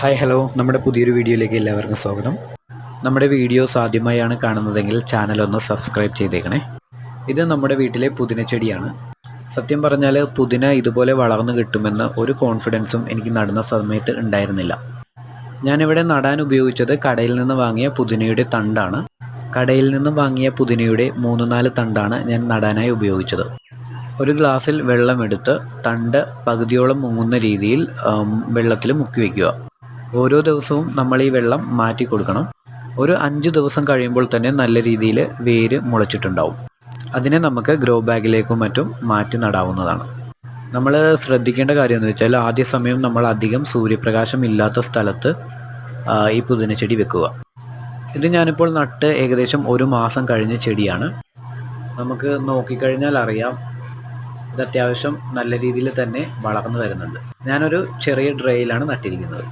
Hi hello. നമ്മുടെ പുതിയൊരു വീഡിയോയിലേക്ക് എല്ലാവർക്കും സ്വാഗതം. നമ്മുടെ വീഡിയോസ് ആദ്യമായാണ് കാണുന്നതെങ്കിൽ ചാനൽ ഒന്ന് സബ്സ്ക്രൈബ് ചെയ്തേക്കണേ. ഇത് നമ്മുടെ വീട്ടിലെ പുതിന ചെടിയാണ്. സത്യം പറഞ്ഞാൽ പുതിന ഇതുപോലെ വളർന്നു കിട്ടുമെന്ന് ഒരു കോൺഫിഡൻസും എനിക്ക് നടന്ന സമയത്ത് ഉണ്ടായിരുന്നില്ല. ഞാനിവിടെ നടാൻ ഉപയോഗിച്ചത് കടയിൽ നിന്ന് വാങ്ങിയ പുതിനയുടെ തണ്ടാണ്. കടയിൽ നിന്ന് വാങ്ങിയ പുതിനയുടെ മൂന്ന് നാല് തണ്ടാണ് ഞാൻ നടാനായി ഉപയോഗിച്ചത്. ഒരു ഗ്ലാസ്സിൽ വെള്ളമെടുത്ത് തണ്ട് പകുതിയോളം മുങ്ങുന്ന രീതിയിൽ വെള്ളത്തിൽ മുക്കി വയ്ക്കുക ഓരോ ദിവസവും നമ്മൾ ഈ വെള്ളം മാറ്റി കൊടുക്കണം. ഒരു അഞ്ച് ദിവസം കഴിയുമ്പോൾ തന്നെ നല്ല രീതിയിൽ വേര് മുളച്ചിട്ടുണ്ടാവും. അതിനെ നമുക്ക് ഗ്രോ ബാഗിലേക്കും മറ്റും മാറ്റി നടാവുന്നതാണ്. നമ്മൾ ശ്രദ്ധിക്കേണ്ട കാര്യം എന്ന് വെച്ചാൽ ആദ്യ സമയം നമ്മൾ അധികം സൂര്യപ്രകാശം ഇല്ലാത്ത സ്ഥലത്ത് ഈ പുതിന ചെടി വെക്കുക. ഇത് ഞാനിപ്പോൾ നട്ട് ഏകദേശം ഒരു മാസം കഴിഞ്ഞ ചെടിയാണ്. നമുക്ക് നോക്കിക്കഴിഞ്ഞാൽ അറിയാം ഇത് അത്യാവശ്യം നല്ല രീതിയിൽ തന്നെ വളർന്നു വരുന്നുണ്ട്. ഞാനൊരു ചെറിയ ഡ്രൈയിലാണ് നട്ടിരിക്കുന്നത്.